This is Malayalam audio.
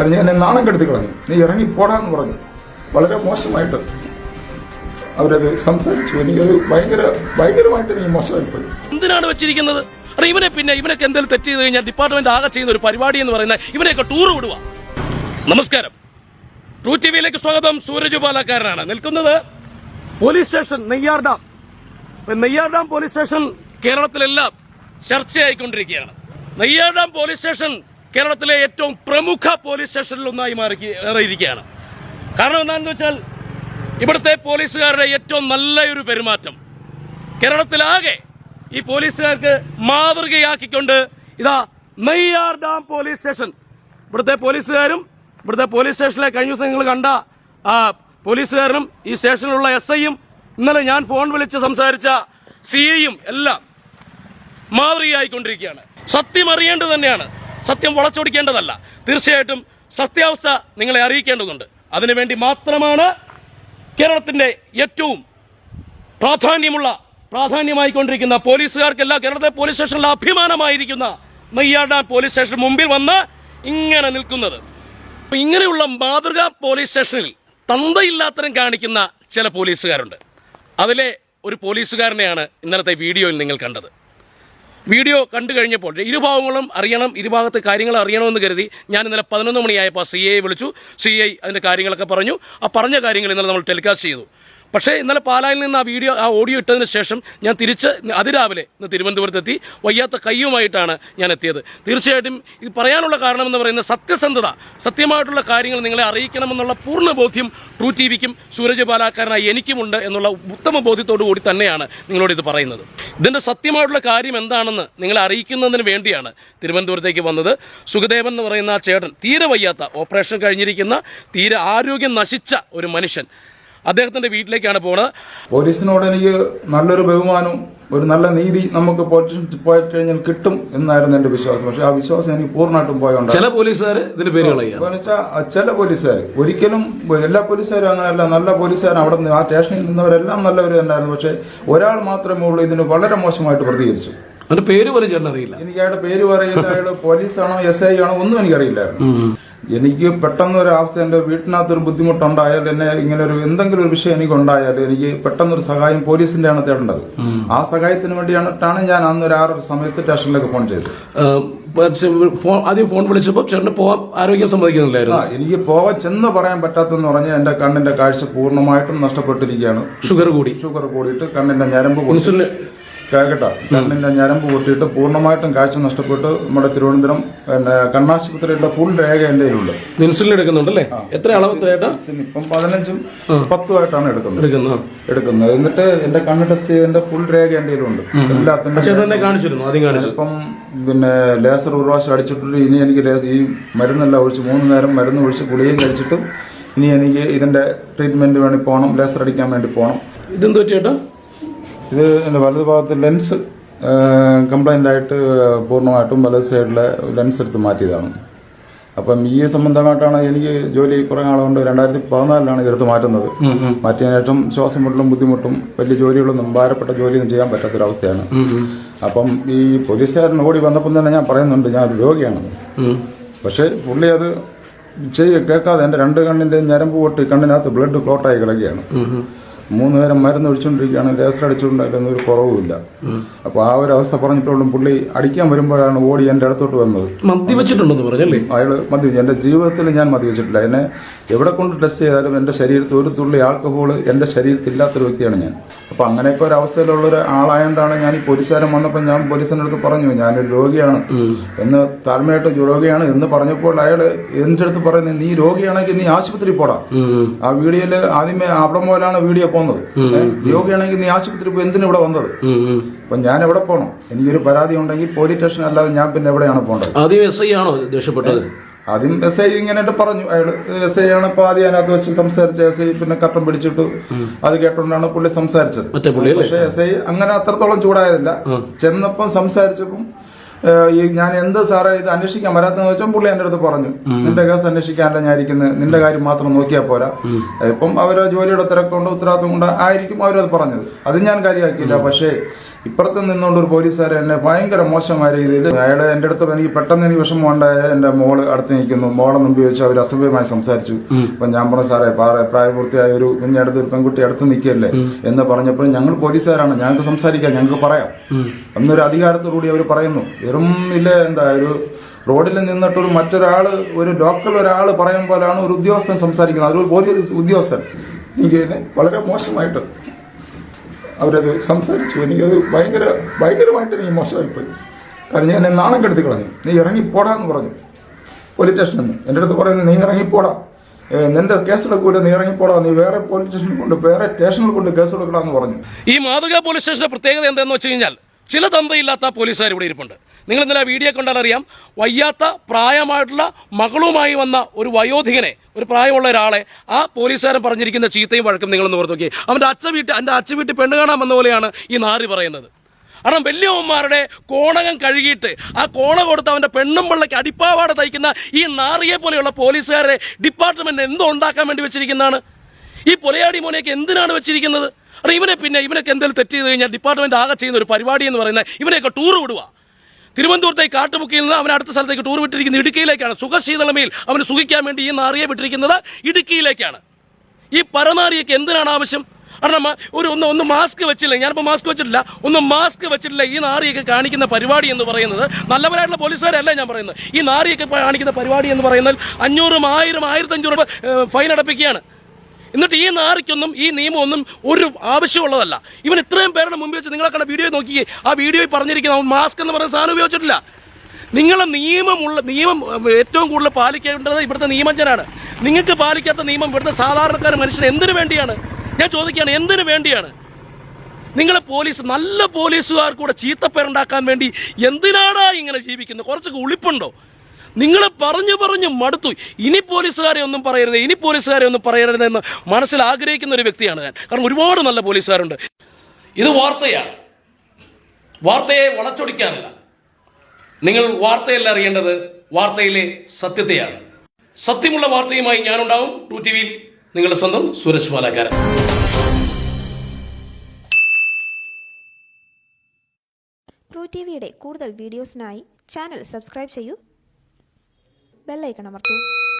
കാരണം ഞാൻ നാണം കെടുത്തി കളഞ്ഞു. നീ ഇറങ്ങി പോടാന്ന് പറഞ്ഞു. വളരെ മോശമായിട്ട് അവരത് സംസാരിച്ചു. എനിക്കത് ഭയങ്കര ഭയങ്കരമായിട്ട് എനിക്ക് മോശമായി പോയി എന്തിനാണ് വെച്ചിരിക്കുന്നത്? ഇവനെ പിന്നെ ഇവനൊക്കെ എന്തെങ്കിലും തെറ്റ് ചെയ്ത് കഴിഞ്ഞാൽ ഡിപ്പാർട്ട്മെന്റ് ആകെ ചെയ്യുന്ന ഒരു പരിപാടി എന്ന് പറയുന്നത് ഇവനെയൊക്കെ ടൂർ വിടുക നമസ്കാരം. ട്രൂ ടി വിയിലേക്ക് സ്വാഗതം. സൂരജ് പാലക്കാരനാണ് നിൽക്കുന്നത് police station Neyyar dam Neyyar dam police station കേരളത്തിലെല്ലാം ചർച്ചയായിക്കൊണ്ടിരിക്കുകയാണ്. നെയ്യാർ ഡാം പോലീസ് സ്റ്റേഷൻ കേരളത്തിലെ ഏറ്റവും പ്രമുഖ പോലീസ് സ്റ്റേഷനിൽ ഒന്നായി മാറിയിരിക്കുകയാണ് കാരണം എന്താണെന്ന് വെച്ചാൽ ഇവിടുത്തെ പോലീസുകാരുടെ ഏറ്റവും നല്ലൊരു പെരുമാറ്റം കേരളത്തിലാകെ ഈ പോലീസുകാർക്ക് മാതൃകയാക്കിക്കൊണ്ട് ഇതാ നെയ്യാർ ഡാം പോലീസ് സ്റ്റേഷൻ. ഇവിടുത്തെ പോലീസുകാരും ഇവിടുത്തെ പോലീസ് സ്റ്റേഷനിലെ കഴിഞ്ഞ ദിവസം നിങ്ങൾ കണ്ട ആ പോലീസുകാരനും ഈ സ്റ്റേഷനിലുള്ള എസ് ഐയും ഇന്നലെ ഞാൻ ഫോൺ വിളിച്ച് സംസാരിച്ച സി എല്ലാം മാതൃകയായിക്കൊണ്ടിരിക്കുകയാണ്. സത്യം അറിയേണ്ടത് തന്നെയാണ്. സത്യം വളച്ചൊടിക്കേണ്ടതല്ല. തീർച്ചയായിട്ടും സത്യാവസ്ഥ നിങ്ങളെ അറിയിക്കേണ്ടതുണ്ട്. അതിനുവേണ്ടി മാത്രമാണ് കേരളത്തിന്റെ ഏറ്റവും പ്രാധാന്യമുള്ള പ്രാധാന്യമായിക്കൊണ്ടിരിക്കുന്ന പോലീസുകാർക്കെല്ലാം കേരളത്തിലെ പോലീസ് സ്റ്റേഷനിലെ അഭിമാനമായിരിക്കുന്ന നെയ്യാർ പോലീസ് സ്റ്റേഷൻ മുമ്പിൽ വന്ന് ഇങ്ങനെ നിൽക്കുന്നത്. ഇങ്ങനെയുള്ള മാതൃകാ പോലീസ് സ്റ്റേഷനിൽ തന്തയില്ലാത്തരം കാണിക്കുന്ന ചില പോലീസുകാരുണ്ട്. അതിലെ ഒരു പോലീസുകാരനെയാണ് ഇന്നലത്തെ വീഡിയോയിൽ നിങ്ങൾ കണ്ടത്. വീഡിയോ കണ്ടു കഴിഞ്ഞപ്പോൾ ഇരുഭാഗങ്ങളും അറിയണം ഇരുഭാഗത്ത് കാര്യങ്ങൾ അറിയണമെന്ന് കരുതി ഞാൻ ഇന്നലെ പതിനൊന്ന് മണിയായപ്പോൾ സി വിളിച്ചു. സി ഐ അതിന്റെ കാര്യങ്ങളൊക്കെ പറഞ്ഞു. ആ പറഞ്ഞ കാര്യങ്ങൾ ഇന്നലെ നമ്മൾ ടെലികാസ്റ്റ് ചെയ്തു. പക്ഷേ ഇന്നലെ പാലായിൽ നിന്ന് ആ വീഡിയോ ആ ഓഡിയോ ഇട്ടതിന് ശേഷം ഞാൻ തിരിച്ച് അതിരാവിലെ ഇന്ന് തിരുവനന്തപുരത്തെത്തി വയ്യാത്ത കയ്യുമായിട്ടാണ് ഞാൻ എത്തിയത്. തീർച്ചയായിട്ടും ഇത് പറയാനുള്ള കാരണം എന്ന് പറയുന്നത് സത്യസന്ധത സത്യമായിട്ടുള്ള കാര്യങ്ങൾ നിങ്ങളെ അറിയിക്കണമെന്നുള്ള പൂർണ ബോധ്യം ട്രൂ ടി വിക്കും സൂരജ് പാലാക്കാരനായി എനിക്കുമുണ്ട് എന്നുള്ള ഉത്തമ ബോധ്യത്തോടു കൂടി തന്നെയാണ് നിങ്ങളോട് ഇത് പറയുന്നത്. ഇതിന്റെ സത്യമായിട്ടുള്ള കാര്യം എന്താണെന്ന് നിങ്ങളെ അറിയിക്കുന്നതിന് വേണ്ടിയാണ് തിരുവനന്തപുരത്തേക്ക് വന്നത്. സുഖദേവൻ എന്ന് പറയുന്ന ആ ചേട്ടൻ തീരെ വയ്യാത്ത ഓപ്പറേഷൻ കഴിഞ്ഞിരിക്കുന്ന തീരെ ആരോഗ്യം നശിച്ച ഒരു മനുഷ്യൻ. അദ്ദേഹത്തിന്റെ വീട്ടിലേക്കാണ് പോണത്. പോലീസിനോട് എനിക്ക് നല്ലൊരു ബഹുമാനവും ഒരു നല്ല നീതി നമുക്ക് പോലീസ് പോയി കഴിഞ്ഞാൽ കിട്ടും എന്നായിരുന്നു എന്റെ വിശ്വാസം. പക്ഷെ ആ വിശ്വാസം എനിക്ക് പൂർണമായിട്ടും പോയോണ്ട് ചില പോലീസുകാർ ഇതിന്റെ പേര് കളയുക ചില പോലീസുകാർ ഒരിക്കലും എല്ലാ പോലീസുകാരും അങ്ങനെയല്ല. നല്ല പോലീസുകാരും അവിടെ നിന്ന് ആ സ്റ്റേഷനിൽ നിന്നവരെല്ലാം നല്ലവർ ഉണ്ടായിരുന്നു പക്ഷെ ഒരാൾ മാത്രമേ ഉള്ളൂ ഇതിന് വളരെ മോശമായിട്ട് പ്രതികരിച്ചു. അതിന്റെ പേര് പോലും ചേട്ടൻ അറിയില്ല എനിക്ക് അയാളുടെ പേര് പറയില്ല. അയാൾ പോലീസാണോ എസ് ഐ ആണോ ഒന്നും എനിക്കറിയില്ലായിരുന്നു. എനിക്ക് പെട്ടെന്ന് ഒരു അവസ്ഥ എന്റെ വീട്ടിനകത്തൊരു ബുദ്ധിമുട്ടുണ്ടായാൽ എന്നെ ഇങ്ങനെ ഒരു എന്തെങ്കിലും ഒരു വിഷയം എനിക്ക് ഉണ്ടായാൽ എനിക്ക് പെട്ടെന്നൊരു സഹായം പോലീസിന്റെയാണ് തേടേണ്ടത്. ആ സഹായത്തിന് വേണ്ടിയാണ് ഞാൻ അന്ന് ഒരു ആറര സമയത്ത് സ്റ്റേഷനിലേക്ക് ഫോൺ ചെയ്തത്. ആദ്യം ഫോൺ വിളിച്ചപ്പോൾ ചേട്ടന് പോവാൻ ആരോഗ്യം സമ്മതിക്കുന്നില്ലായിരുന്നു. എനിക്ക് പോവാൻ ചെന്ന് പറയാൻ പറ്റാത്തെന്ന് പറഞ്ഞാൽ എന്റെ കണ്ണിന്റെ കാഴ്ച പൂർണമായിട്ടും നഷ്ടപ്പെട്ടിരിക്കുകയാണ്. ഷുഗർ കൂടി. ഷുഗർ കൂടിയിട്ട് കണ്ണിന്റെ ഞരമ്പ് ഇൻസുലിൻ കേട്ടോ കണ്ണിന്റെ ഞരമ്പ് പൊട്ടിയിട്ട് പൂർണമായിട്ടും കാഴ്ച നഷ്ടപ്പെട്ട് നമ്മുടെ തിരുവനന്തപുരം പിന്നെ കണ്ണാശുപത്രിയുടെ ഫുൾ രേഖ എന്റെ കയ്യിലുണ്ട്. ഇൻസുലിൻ എടുക്കുന്നുണ്ടല്ലേ? എത്ര അളവ് ഇപ്പം പതിനഞ്ചും പത്തുമായിട്ടാണ് എടുക്കുന്നത്. എടുക്കുന്നു? എടുക്കുന്നത്. എന്നിട്ട് എന്റെ കണ്ണ് ടെസ്റ്റ് ചെയ്തതിന്റെ ഫുൾ രേഖ എന്റെ കയ്യിലുണ്ട്. എല്ലാത്തിന്റെ ഇപ്പം പിന്നെ ലേസർ ഒരു പ്രാവശ്യം അടിച്ചിട്ടുണ്ട്. ഇനി എനിക്ക് ഈ മരുന്നെല്ലാം ഒഴിച്ച് മൂന്ന് നേരം മരുന്ന് ഒഴിച്ച് ഗുളികയും കഴിച്ചിട്ട് ഇനി എനിക്ക് ഇതിന്റെ ട്രീറ്റ്മെന്റ് വേണ്ടി പോകണം ലേസർ അടിക്കാൻ വേണ്ടി പോകണം ഇതെന്തോ ചേട്ടാ ഇത് എന്റെ വലതു ഭാഗത്ത് ലെൻസ് കംപ്ലൈന്റ് ആയിട്ട് പൂർണമായിട്ടും വലത് സൈഡിലെ ലെൻസ് എടുത്ത് മാറ്റിയതാണ്. അപ്പം ഈ സംബന്ധമായിട്ടാണ് എനിക്ക് ജോലി കുറേ നാളുകൊണ്ട് രണ്ടായിരത്തി പതിനാലിലാണ് ഇതെടുത്ത് മാറ്റുന്നത്. മാറ്റിയതിനു ശേഷം ശ്വാസം മുട്ടലും ബുദ്ധിമുട്ടും വലിയ ജോലികളൊന്നും ഭാരപ്പെട്ട ജോലിയൊന്നും ചെയ്യാൻ പറ്റാത്തൊരവസ്ഥയാണ്. അപ്പം ഈ പോലീസുകാരൻ ഓടി വന്നപ്പം തന്നെ ഞാൻ പറയുന്നുണ്ട് ഞാൻ ഒരു രോഗിയാണ്. പക്ഷേ പുള്ളി അത് ചെയ്യ കേൾക്കാതെ എന്റെ രണ്ട് കണ്ണിന്റെ ഞരമ്പ് പൊട്ടി കണ്ണിനകത്ത് ബ്ലഡ് ക്ലോട്ടായി കിടക്കുകയാണ്. മൂന്ന് നേരം മരുന്ന് ഒഴിച്ചുകൊണ്ടിരിക്കുകയാണ് ലേസർ അടിച്ചുകൊണ്ടിരിക്കുന്ന ഒരു കുറവുമില്ല. അപ്പൊ ആ ഒരു അവസ്ഥ പറഞ്ഞിട്ടുള്ള പുള്ളി അടിക്കാൻ വരുമ്പോഴാണ് ഓടി എന്റെ അടുത്തോട്ട് വന്നത്. മദ്യവെച്ചിട്ടുണ്ടെന്ന് പറഞ്ഞല്ലേ? അയാൾ മദ്യപിച്ചു. എന്റെ ജീവിതത്തിൽ ഞാൻ മദ്യപിച്ചിട്ടില്ല. എന്നെ എവിടെ കൊണ്ട് ടെസ്റ്റ് ചെയ്താലും എന്റെ ശരീരത്തിൽ ഒരു തുള്ളി ആൾക്കഹോൾ എന്റെ ശരീരത്തിൽ ഇല്ലാത്തൊരു വ്യക്തിയാണ് ഞാൻ. അപ്പൊ അങ്ങനെയൊക്കെ ഒരു അവസ്ഥയിലുള്ള ഒരു ആളായതുകൊണ്ടാണ് ഞാൻ ഈ പോലീസുകാരൻ വന്നപ്പോൾ ഞാൻ പോലീസിന്റെ അടുത്ത് പറഞ്ഞു ഞാനൊരു രോഗിയാണ്. എന്ന് താഴ്മയായിട്ട് രോഗിയാണ് എന്ന് പറഞ്ഞപ്പോൾ അയാൾ എന്റെ അടുത്ത് പറയുന്നത് നീ രോഗിയാണെങ്കിൽ നീ ആശുപത്രി പോടാ. ആ വീഡിയോയിൽ ആദ്യമേ അവിടെ മുതലാണ് വീഡിയോ പോകുന്നത് രോഗിയാണെങ്കിൽ നീ ആശുപത്രി പോയി എന്തിനാ ഇവിടെ വന്നത്? അപ്പൊ ഞാൻ എവിടെ പോകണം എനിക്കൊരു പരാതി ഉണ്ടെങ്കിൽ പോലീസ് സ്റ്റേഷൻ അല്ലാതെ ഞാൻ പിന്നെ എവിടെയാണ് പോകേണ്ടത്? ആദ്യം എസ് ഐ ആണോ ദേഷ്യപ്പെട്ടത് ആദ്യം എസ് ഐ ഇങ്ങനെ പറഞ്ഞു. അയാൾ എസ് ഐ ആണ് ഇപ്പൊ ആദ്യം അതിനകത്ത് വെച്ച് സംസാരിച്ച എസ് ഐ പിന്നെ കട്ടം പിടിച്ചിട്ട് അത് കേട്ടോണ്ടാണ് പുള്ളി സംസാരിച്ചത്. പക്ഷെ എസ് ഐ അങ്ങനെ അത്രത്തോളം ചൂടായതില്ല. ചെന്നപ്പം സംസാരിച്ചപ്പം ഈ ഞാൻ എന്ത് സാറേ ഇത് അന്വേഷിക്കാൻ വരാത്തെന്ന് വെച്ചാൽ പുള്ളി എന്റെ അടുത്ത് പറഞ്ഞു. നിന്റെ കേസ് അന്വേഷിക്കാനല്ല ഞാൻ ഇരിക്കുന്നത് നിന്റെ കാര്യം മാത്രം നോക്കിയാൽ പോരാ. ഇപ്പം അവരോ ജോലിയുടെ തിരക്കുണ്ട് ഉത്തരവാദിത്വം കൊണ്ട് ആയിരിക്കും അവരത് പറഞ്ഞത്. അത് ഞാൻ കാര്യമാക്കിയില്ല. പക്ഷേ ഇപ്പുറത്ത് നിന്നുകൊണ്ട് ഒരു പോലീസുകാരൻ എന്നെ ഭയങ്കര മോശമായ രീതിയിൽ അയാളെ എന്റെ അടുത്ത് എനിക്ക് പെട്ടെന്ന് എനിക്ക് വിഷമം ഉണ്ടായ എന്റെ മോൾ അടുത്ത് നിൽക്കുന്നു. മോളെ മുമ്പ് വെച്ച് അവർ അസഭ്യമായി സംസാരിച്ചു. അപ്പൊ ഞാൻ പറഞ്ഞു സാറേ പാറ പ്രായപൂർത്തിയായ ഒരു കുഞ്ഞടുത്ത് ഒരു പെൺകുട്ടി അടുത്ത് നിൽക്കല്ലേ എന്ന് പറഞ്ഞപ്പോൾ ഞങ്ങൾ പോലീസുകാരാണ്. ഞങ്ങൾക്ക് സംസാരിക്കാം ഞങ്ങൾക്ക് പറയാം. എന്നൊരു അധികാരത്തോടുകൂടി അവർ പറയുന്നു. വെറും ഇല്ല എന്താ ഒരു റോഡിൽ നിന്നിട്ട് ഒരു മറ്റൊരാൾ ഒരു ലോക്കൽ ഒരാൾ പറയും പോലെയാണ് ഒരു ഉദ്യോഗസ്ഥൻ സംസാരിക്കുന്നത്. അതൊരു പോലീസ് ഉദ്യോഗസ്ഥൻ. എനിക്ക് വളരെ മോശമായിട്ട് അവരത് സംസാരിച്ചു. എനിക്കത് ഭയങ്കര ഭയങ്കരമായിട്ട് നീ മോശമായിപ്പോയി. കാരണം ഞാൻ എന്നെ നാണം കെടുത്തി കളഞ്ഞു. നീ ഇറങ്ങിപ്പോടാ എന്ന് പറഞ്ഞു. പോലീസ് സ്റ്റേഷനിൽ നിന്ന് എന്റെ അടുത്ത് പറയുന്നത് നീ ഇറങ്ങിപ്പോടാ. നിന്റെ കേസെടുക്കൂല നീ ഇറങ്ങിപ്പോടാ. നീ വേറെ പോലീസ് സ്റ്റേഷനിൽ കൊണ്ട് വേറെ സ്റ്റേഷനിൽ കൊണ്ട് കേസെടുക്കടാന്ന് പറഞ്ഞു. ഈ മാതൃകാ പോലീസ് സ്റ്റേഷന്റെ പ്രത്യേകത എന്താണെന്ന് വെച്ച് കഴിഞ്ഞാൽ ചില തന്തയില്ലാത്ത പോലീസുകാർ ഇവിടെ ഇരിപ്പുണ്ട്. നിങ്ങൾ ഇന്നലെ വീഡിയോ കണ്ടാൽ അറിയാം വയ്യാത്ത പ്രായമായിട്ടുള്ള മകളുമായി വന്ന ഒരു വയോധികനെ ഒരു പ്രായമുള്ള ഒരാളെ ആ പോലീസുകാരൻ പറഞ്ഞിരിക്കുന്ന ചീത്തയും വഴക്കും നിങ്ങളൊന്ന് ഓർത്ത് നോക്കി അവന്റെ അച്ഛ വീട്ടിൽ എന്റെ അച്ഛ വീട്ടിൽ പെണ്ണ് കാണാൻ വന്ന പോലെയാണ് ഈ നാറി പറയുന്നത്. കാരണം വലിയവന്മാരുടെ കോണകം കഴുകിയിട്ട് ആ കോണ കൊടുത്ത് അവന്റെ പെണ്ണും പിള്ളയ്ക്ക് അടിപ്പാവാട തയ്ക്കുന്ന ഈ നാറിയെ പോലെയുള്ള പോലീസുകാരെ ഡിപ്പാർട്ട്മെന്റ് എന്തോ ഉണ്ടാക്കാൻ വേണ്ടി വെച്ചിരിക്കുന്നതാണ്. ഈ പൊലയാടി മോനെയൊക്കെ എന്തിനാണ് വെച്ചിരിക്കുന്നത്? കാരണം ഇവനെ പിന്നെ ഇവനൊക്കെ എന്തെങ്കിലും തെറ്റ് ചെയ്ത് കഴിഞ്ഞാൽ ഡിപ്പാർട്ട്മെന്റ് ആകെ ചെയ്യുന്ന ഒരു പരിപാടി എന്ന് പറയുന്നത് ഇവനെയൊക്കെ ടൂർ വിടുക തിരുവനന്തപുരത്തേക്ക് കാട്ടുമുക്കിയിൽ നിന്ന് അവൻ അടുത്ത സ്ഥലത്തേക്ക് ടൂർ വിട്ടിരിക്കുന്നത് ഇടുക്കിയിലേക്കാണ്. സുഖശീതളമയിൽ അവന് സുഖിക്കാൻ വേണ്ടി ഈ നാറിയെ വിട്ടിരിക്കുന്നത് ഇടുക്കിയിലേക്കാണ്. ഈ പരനാറിയൊക്കെ എന്തിനാണ് ആവശ്യം? കാരണം ഒരു ഒന്ന് ഒന്ന് മാസ്ക് വെച്ചില്ല? ഞാനിപ്പോൾ മാസ്ക് വെച്ചിട്ടില്ല. ഒന്ന് മാസ്ക് വെച്ചിട്ടില്ല ഈ നാറിയൊക്കെ കാണിക്കുന്ന പരിപാടി എന്ന് പറയുന്നത്. നല്ലവരായിട്ടുള്ള പോലീസുകാരല്ല ഞാൻ പറയുന്നത്. ഈ നാറിയൊക്കെ കാണിക്കുന്ന പരിപാടി എന്ന് പറയുന്നത് അഞ്ഞൂറും ആയിരം ആയിരത്തഞ്ഞൂറ് ഫൈൻ അടപ്പിക്കുകയാണ്. എന്നിട്ട് ഈ നാറിക്കൊന്നും ഈ നിയമമൊന്നും ഒരു ആവശ്യമുള്ളതല്ല. ഇവൻ ഇത്രയും പേരുടെ മുമ്പിൽ വെച്ച് നിങ്ങളെ കണ്ട വീഡിയോ നോക്കിയേ. ആ വീഡിയോയിൽ പറഞ്ഞിരിക്കുന്ന മാസ്ക് എന്ന് പറയുന്ന സാധനം ഉപയോഗിച്ചിട്ടില്ല. നിങ്ങളെ നിയമമുള്ള നിയമം ഏറ്റവും കൂടുതൽ പാലിക്കേണ്ടത് ഇവിടുത്തെ നിയമജ്ഞനാണ്. നിങ്ങൾക്ക് പാലിക്കാത്ത നിയമം ഇവിടുത്തെ സാധാരണക്കാർ മനുഷ്യന് എന്തിനു വേണ്ടിയാണ്? ഞാൻ ചോദിക്കുകയാണ് എന്തിനു വേണ്ടിയാണ്? നിങ്ങളെ പോലീസ് നല്ല പോലീസുകാർ കൂടെ ചീത്തപ്പേരുണ്ടാക്കാൻ വേണ്ടി എന്തിനാടാ ഇങ്ങനെ ജീവിക്കുന്നത്? കുറച്ചൊക്കെ ഉളിപ്പുണ്ടോ? നിങ്ങളെ പറഞ്ഞു പറഞ്ഞു മടുത്തു. ഇനി പോലീസുകാരെ ഒന്നും പറയരുത് ഇനി പോലീസുകാരെ ഒന്നും പറയരുത് എന്ന് മനസ്സിൽ ആഗ്രഹിക്കുന്ന ഒരു വ്യക്തിയാണ് ഞാൻ. കാരണം ഒരുപാട് നല്ല പോലീസുകാരുണ്ട്. ഇത് വാർത്തയാണ്. വാർത്തയെ വളച്ചൊടിക്കാനല്ല. നിങ്ങൾ വാർത്തയല്ല അറിയേണ്ടത് വാർത്തയിലെ സത്യത്തെയാണ്. സത്യമുള്ള വാർത്തയുമായി ഞാനുണ്ടാവും. ടു ടി വിയിൽ നിങ്ങളുടെ സ്വന്തം സുരേഷ് മാലാക്കാരൻ. ട്രൂ ടി വിയുടെ കൂടുതൽ വീഡിയോസിനായി ചാനൽ സബ്സ്ക്രൈബ് ചെയ്യൂ. ബെല്ലൈക്കൺ അമർത്തൂ.